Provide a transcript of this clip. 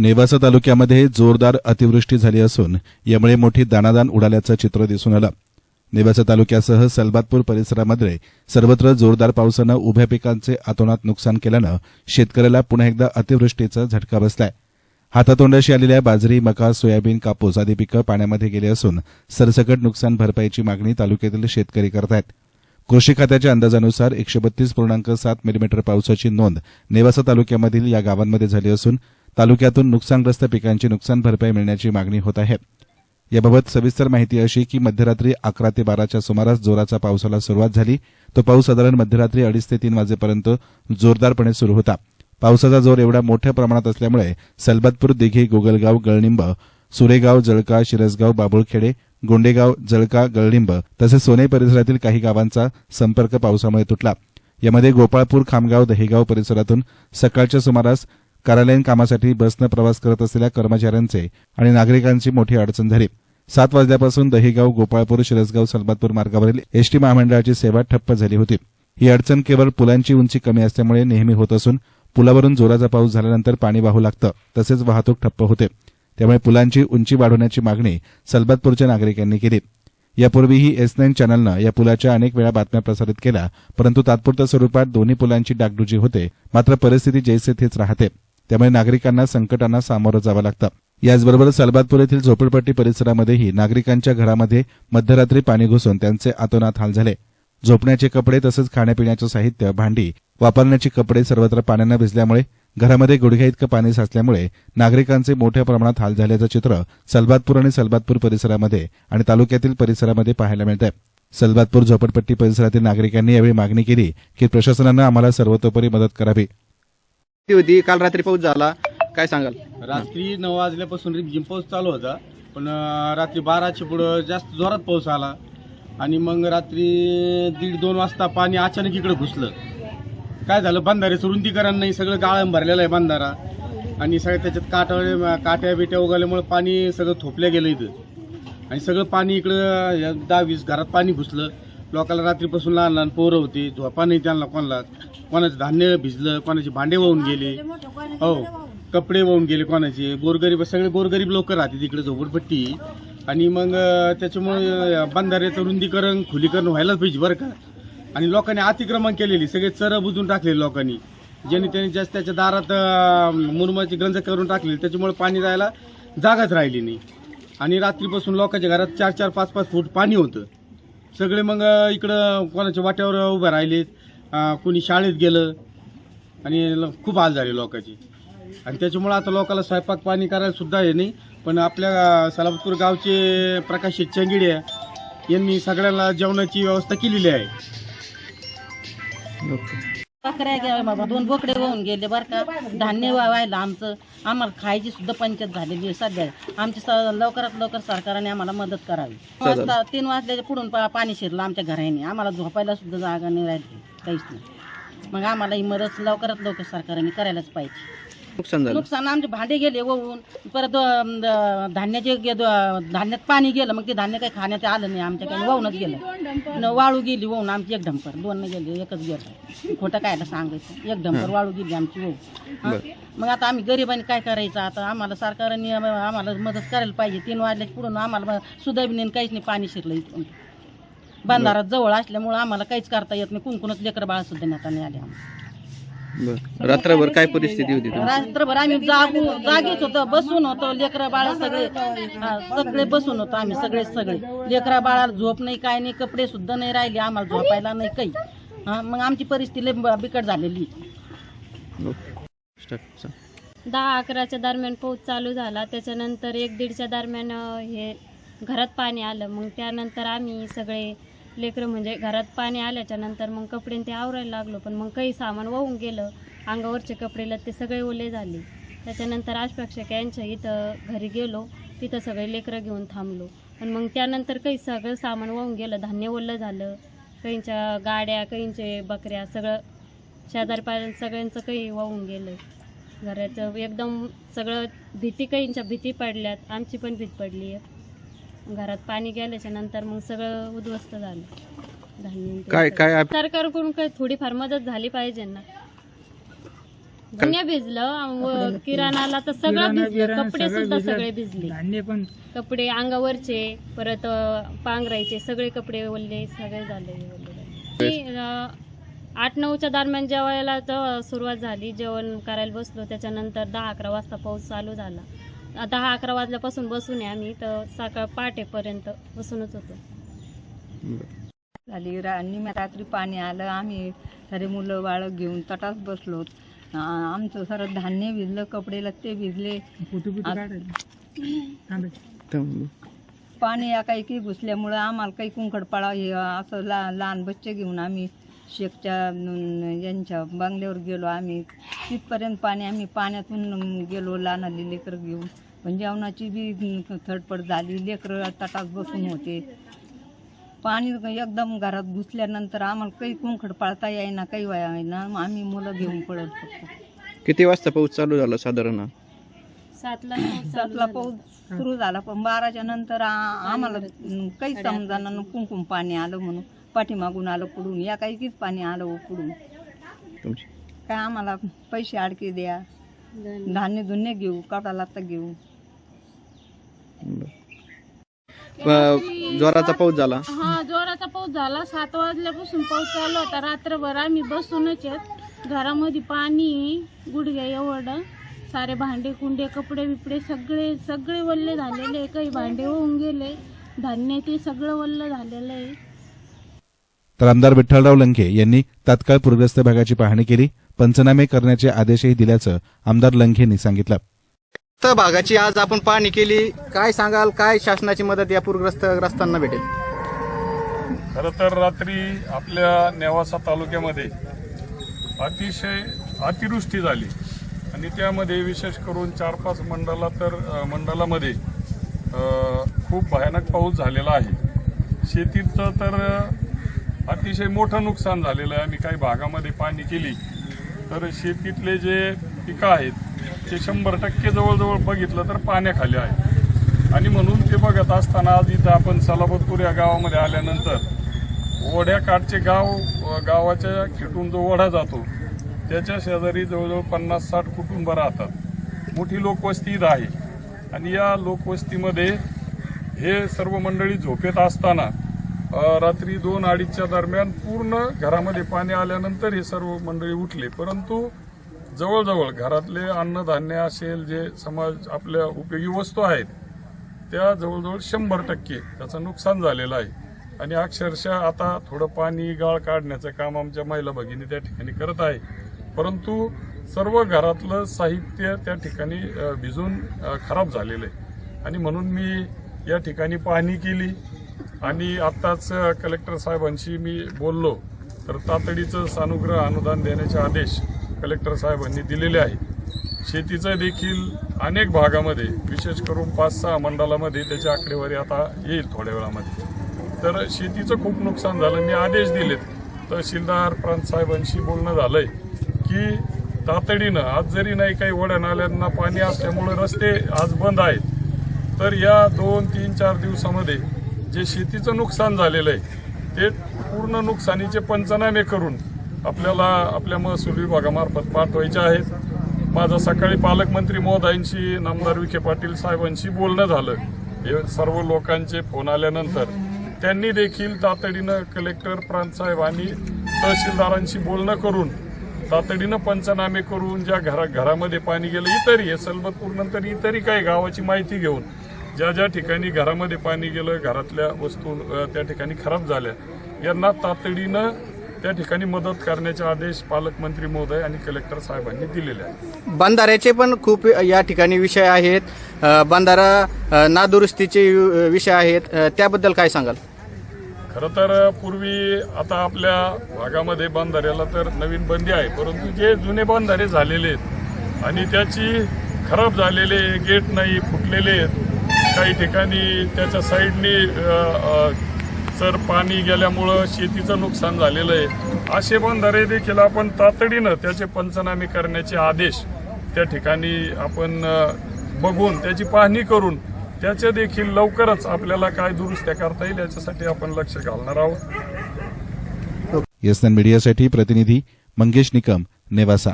नेवासा तालुक्यामध्ये जोरदार अतिवृष्टी झाली असून यामुळे मोठी दाणादाण उडाल्याचं चित्र दिसून आलं. नेवासा तालुक्यासह सलबातपूर परिसरामध्ये सर्वत्र जोरदार पावसानं उभ्या पिकांचे अतोनात नुकसान केल्यानं शेतकऱ्याला पुन्हा एकदा अतिवृष्टीचा झटका बसलाय. हातातोंडाशी आलेल्या बाजरी मका सोयाबीन कापूस आदी पिकं पाण्यामध्ये गेली असून सरसकट नुकसान भरपाईची मागणी तालुक्यातील शेतकरी करतायत. कृषी खात्याच्या अंदाजानुसार एकशे बत्तीस पूर्णांक सात मिलीमीटर पावसाची नोंद नेवासा तालुक्यामधील या गावांमध्ये झाली असून तालुक्यातून नुकसानग्रस्त पिकांची नुकसान भरपाई मिळण्याची मागणी होत आहे. याबाबत सविस्तर माहिती अशी की मध्यरात्री अकरा ते बाराच्या सुमारास जोराचा पावसाला सुरुवात झाली. तो पाऊस साधारण मध्यरात्री अडीच ते तीन वाजेपर्यंत जोरदारपणे सुरू होता. पावसाचा जोर एवढा मोठ्या प्रमाणात असल्यामुळे सलबतपूर दिघी गोगलगाव गळनिंब सुरेगाव जळका शिरसगाव बाबुळखेडे गोंडेगाव जळका गळनिंब तसेच सोने परिसरातील काही गावांचा संपर्क पावसामुळे तुटला. यामध्ये गोपाळपूर खामगाव दहेगाव परिसरातून सकाळच्या सुमारास कार्यालयीन कामासाठी बसनं प्रवास करत असलेल्या कर्मचाऱ्यांचे आणि नागरिकांची मोठी अडचण झाली. सात वाजल्यापासून दहिगाव गोपाळपूर शिरसगाव सलबातपूर मार्गावरील एसटी महामंडळाची सेवा ठप्प झाली होती. ही अडचण केवळ पुलांची उंची कमी असल्यामुळे नेहमी होत असून पुलावरून जोराचा पाऊस झाल्यानंतर पाणी वाहू लागतं तसेच वाहतूक ठप्प होते. त्यामुळे पुलांची उंची वाढवण्याची मागणी सलबातपूरच्या नागरिकांनी केली. यापूर्वीही एस नाईन चॅनलनं या पुलाच्या अनेक वेळा बातम्या प्रसारित केल्या परंतु तात्पुरत्या स्वरूपात दोन्ही पुलांची डागडुजी होते मात्र परिस्थिती जैसे तेच राहते. त्यामुळे नागरिकांना संकटांना सामोरं जावं लागतं. याचबरोबर सलबातपूर येथील झोपडपट्टी परिसरामध्येही नागरिकांच्या घरामध्ये मध्यरात्री पाणी घुसून त्यांचे आतोनात हाल झाले. झोपण्याचे कपडे तसंच खाण्यापिण्याचं साहित्य भांडी वापरण्याचे कपडे सर्वत्र पाण्यानं भिजल्यामुळे घरामध्ये गुडघ्या इतकं पाणी साचल्यामुळे नागरिकांचे मोठ्या प्रमाणात हाल झाल्याचं चित्र सलबातपूर आणि सलबातपूर परिसरामध्ये आणि तालुक्यातील परिसरामध्ये पाहायला मिळत आहे सलबातपूर झोपडपट्टी परिसरातील नागरिकांनी यावेळी मागणी केली की प्रशासनानं आम्हाला सर्वतोपरी मदत करावी. ती होती काल रात्री पाऊस झाला. काय सांगाल? रात्री नऊ वाजल्यापासून रिमझिम पाऊस चालू होता. पण अं, रात्री बाराच्या पुढं जास्त जोरात पाऊस आला. आणि मग रात्री दीड दोन वाजता पाणी अचानक इकडे घुसलं. काय झालं? बंधाऱ्याचं रुंदीकरण नाही सगळं गाळण भरलेलं आहे बंधारा. आणि सगळं त्याच्यात काटा काट्या बिट्या उगाल्यामुळे पाणी सगळं थोपल्या गेलं इथं. आणि सगळं पाणी इकडं या दहा वीस घरात पाणी घुसलं. लोकांना रात्रीपासून लहान लहान पोरं होती झोपा नाही त्यांना लोकांना कोणाचं धान्य भिजलं कोणाचे भांडे वाहून गेले. हो कपडे वाहून गेले कोणाचे. गोरगरीब सगळे गोरगरीब लोक राहते तिकडे झोपडपट्टी. आणि मग त्याच्यामुळे बंधाऱ्याचं रुंदीकरण खुलीकरण व्हायलाच पाहिजे बरं का. आणि लोकांनी अतिक्रमण केलेली सगळे चर बुजून टाकले लोकांनी. ज्यांनी त्यांनी जास्त त्याच्या दारात मुरमाची गंज करून टाकलेली त्याच्यामुळे पाणी जायला जागाच राहिली नाही. आणि रात्रीपासून लोकांच्या घरात चार चार पाच पाच फूट पाणी होतं. सगळे मग इकडं कोणाच्या वाट्यावर उभे राहिलेत अं, कोणी शाळेत गेलं आणि ल- खूप हाल झाले लोकांचे. आणि त्याच्यामुळं आता लोकांना स्वयंपाक पाणी करायला सुद्धा हे नाही पण आपल्या सलामतपूर गावचे प्रकाश शेठ चंगिडे यांनी सगळ्यांना जेवणाची व्यवस्था केलेली आहे. बकऱ्या गेल्या बाबा दोन बोकडे वाहून गेले बरं का. धान्य व्हायला आमचं आम्हाला खायची सुद्धा पंचायत झालेली आहे सध्या. आमची स- लवकरात लवकर सरकारने आम्हाला मदत करावी. वाजता तीन वाजल्याच्या पुढून पा- पाणी शिरलं आमच्या घराने आम्हाला झोपायला सुद्धा जागा नाही राहिली. काहीच नाही. मग आम्हाला ही मदत लवकरात लवकर सरकारने करायलाच पाहिजे. नुकसान झालं. नुकसान आमचे भांडे गेले वाहून परत अं, धान्याचे गे- द- धान्यात पाणी गेलं मग ते धान्य काही खाण्यात आलं नाही. आमच्या काही वाहूनच गेलं. न वाळू गेली वाहून आमची एक ढंपर दोन नाही गेले एकच गेलं. खोटं कायला सांगायचं? एक ढंपर वाळू गेली आमची वाहू हा? मग आता आम्ही गरिबांनी काय करायचं आता? आम्हाला सरकारने आम- आम्हाला मदत करायला पाहिजे. तीन वाजल्याच्या पुढून आम्हाला नाही काहीच नाही पाणी शिरलं इथून. बंधारात जवळ असल्यामुळं आम्हाला काहीच करता येत नाही. कुंकुनच लेकर बाळा सुद्धा नेता नाही आले आम्हाला. बरं. रात्रभर काय परिस्थिती होती तुमची? रात्रभर आम्ही जागू जागीच होतो बसून होतो लेकरा बाळा सगळे. हा, सगळे बसून होतो आम्ही सगळे सगळे. लेकरा बाळाला झोप नाही काय नाही कपडे सुद्धा नाही राहिले आम्हाला झोपायला नाही काही. हा मग आमची परिस्थिती लय ब- बिकट झालेली. स्टार्ट. दहा अकराच्या दरम्यान पाऊस चालू झाला. त्याच्यानंतर एक दीडच्या दरम्यान अं, हे घरात पाणी आलं. मग त्यानंतर आम्ही सगळे लेकरं म्हणजे घरात पाणी आल्याच्यानंतर मग कपडे ते आवरायला लागलो पण मग काही सामान वाहून गेलं अंगावरचे कपडे ते सगळे ओले झाले. त्याच्यानंतर आशपेक्षक यांच्या इथं घरी गेलो तिथं सगळे लेकरं घेऊन थांबलो. पण मग त्यानंतर काही सगळं सामान वाहून गेलं धान्य ओलं झालं. काहींच्या गाड्या काहींचे बकऱ्या सगळं शेजारी पाजारी सगळ्यांचं काही वाहून गेलं. घराचं एकदम सगळं भीती काहींच्या भीती पडल्यात. आमची पण भीती पडली आहे घरात पाणी गेल्याच्यानंतर मग सगळं उद्ध्वस्त झालं. धान्य ते काय. काय आप- सरकारकडून काही थोडीफार मदत झाली पाहिजे ना. धान्य भिजलं व किराणाला तर सगळं भिजलं कपडे सुद्धा सगळे भिजले. धान्य पण कपडे अंगावरचे परत अं, पांघरायचे सगळे कपडे ओलले सगळे झाले ओले. मी, अं, आठ नऊच्या दरम्यान जेवायला तर सुरुवात झाली. जेवण करायला बसलो. त्याच्यानंतर दहा अकरा वाजता पाऊस चालू झाला. दहा अकरा वाजल्यापासून बसून आहे आम्ही तर सकाळ पहाटेपर्यंत बसूनच होतो. झाली रा निम्या रात्री पाणी आलं आम्ही सारे मुलं बाळ घेऊन तटास बसलो. आमचं सारं धान्य भिजलं कपडे लत्ते भिजले. पाणी या काही काही घुसल्यामुळं आम्हाला काही कुंकडपाळा हे असं लहान बच्चे घेऊन आम्ही शेकच्या अं, यांच्या बांगल्यावर गेलो आम्ही. तिथपर्यंत पाणी आम्ही पाण्यातून गेलो लहान लेकरं घेऊन. पण जेवणाची बी अं, धडपड झाली. लेकरं तटात बसून होते. पाणी एकदम घरात घुसल्यानंतर आम्हाला काही कुंकड पाळता येईना काही ना मग आम्ही मुलं घेऊन पडत होतो. किती वाजता पाऊस चालू झाला साधारण? सातला सातला. पाऊस सुरू झाला. पण बाराच्या नंतर आम्हाला काही समजाना कुंकुम पाणी आलं म्हणून. पाठीमागून आलं पुढून. या काही कीच पाणी आलं हो पुढून. तुमची? काय आम्हाला पैसे अडके द्या. धान्य. धुन्य घेऊ कपडा लाता घेऊ. जोराचा पाऊस झाला. हा जोराचा पाऊस झाला. सात वाजल्यापासून पाऊस चालू होता. रात्रभर आम्ही बसूनच आहेत. घरामध्ये पाणी गुडघ्या एवढं सारे भांडे कुंडे कपडे बिपडे सगळे सगळे वल्ले झालेले. काही भांडे होऊन गेले. धान्य ते सगळं वल्ल झालेलं आहे. तर आमदार विठ्ठलराव लंके यांनी तात्काळ पूरग्रस्त भागाची पाहणी केली. पंचनामे करण्याचे आदेशही दिल्याचं आमदार लंकेंनी सांगितलं. तर भागाची आज आपण पाहणी केली. काय सांगाल? काय शासनाची मदत या पूरग्रस्त ग्रस्तांना भेटेल? खरं तर रात्री आपल्या नेवासा तालुक्यामध्ये अतिशय अतिवृष्टी झाली. आणि त्यामध्ये विशेष करून चार पाच मंडला तर मंडलामध्ये खूप भयानक पाऊस झालेला आहे. शेतीचं तर अतिशय मोठं नुकसान झालेलं आहे. आम्ही काही भागामध्ये पाणी केली. तर शेतीतले जे पिकं आहेत ते शंभर टक्के जवळजवळ बघितलं तर पाण्याखाली आहे. आणि म्हणून ते बघत असताना आज इथं आपण सलाबतपूर या गावामध्ये आल्यानंतर ओढ्याकाठचे गाव गावाच्या खेटून जो ओढा जातो त्याच्या शेजारी जवळजवळ पन्नास साठ कुटुंब राहतात. मोठी लोकवस्ती इथं आहे. आणि या लोकवस्तीमध्ये हे सर्व मंडळी झोपेत असताना रात्री दोन अडीचच्या दरम्यान पूर्ण घरामध्ये पाणी आल्यानंतर हे सर्व मंडळी उठले. परंतु जवळजवळ घरातले अन्नधान्य असेल जे समाज आपल्या उपयोगी वस्तू आहेत त्या जवळजवळ शंभर टक्के त्याचं नुकसान झालेलं आहे. आणि अक्षरशः आता थोडं पाणी गाळ काढण्याचं काम आमच्या महिला भगिनी त्या ठिकाणी करत आहे. परंतु सर्व घरातलं साहित्य त्या ठिकाणी भिजून खराब झालेलं आहे. आणि म्हणून मी या ठिकाणी पाहणी केली. आणि आत्ताच कलेक्टर साहेबांशी मी बोललो तर तातडीचं सानुग्रह अनुदान देण्याचे आदेश कलेक्टर साहेबांनी दिलेले आहे. शेतीचं देखील अनेक भागामध्ये विशेष करून पाच सहा मंडळामध्ये त्याची आकडेवारी आता येईल थोड्या वेळामध्ये. तर शेतीचं खूप नुकसान झालं मी आदेश दिलेत. तहसीलदार प्रांत साहेबांशी बोलणं झालंय की तातडीनं आज जरी नाही काही ओढ्या नाल्यांना पाणी असल्यामुळे रस्ते आज बंद आहेत तर या दोन तीन चार दिवसामध्ये जे शेतीचं नुकसान झालेलं आहे ते पूर्ण नुकसानीचे पंचनामे करून आपल्याला आपल्या महसूल विभागामार्फत पाठवायचे आहेत. माझं सकाळी पालकमंत्री मोदाईंशी नामदार विखे पाटील साहेबांशी बोलणं झालं. हे सर्व लोकांचे फोन आल्यानंतर त्यांनी देखील तातडीनं कलेक्टर प्रांत साहेब आणि तहसीलदारांशी बोलणं करून तातडीनं पंचनामे करून ज्या घरा घरामध्ये पाणी गेलं इतरही हे सलबतपूर नंतर इतरही काही गावाची माहिती घेऊन ज्या ज्या ठिकाणी घरामध्ये पाणी गेलं घरातल्या वस्तू त्या ठिकाणी खराब झाल्या यांना तातडीनं त्या ठिकाणी मदत करण्याचे आदेश पालकमंत्री महोदय आणि कलेक्टर साहेबांनी दिलेले आहेत. बंधाऱ्याचे पण खूप या ठिकाणी विषय आहेत. बंधारा नादुरुस्तीचे विषय आहेत. त्याबद्दल काय सांगाल? खरं तर पूर्वी आता आपल्या भागामध्ये बंधाऱ्याला तर नवीन बंदी आहे परंतु जे जुने बंधारे झालेले आहेत आणि त्याची खराब झालेले गेट नाही फुटलेले आहेत काही ठिकाणी त्याच्या साईडने सर पाणी गेल्यामुळं शेतीचं नुकसान झालेलं आहे. असे बंधारे देखील आपण तातडीनं त्याचे पंचनामे करण्याचे आदेश त्या ठिकाणी आपण बघून त्याची पाहणी करून त्याचे देखील लवकरच आपल्याला काय दुरुस्त्या करता येईल याच्यासाठी आपण लक्ष घालणार आहोत. येसन मीडियासाठी प्रतिनिधी मंगेश निकम नेवासा.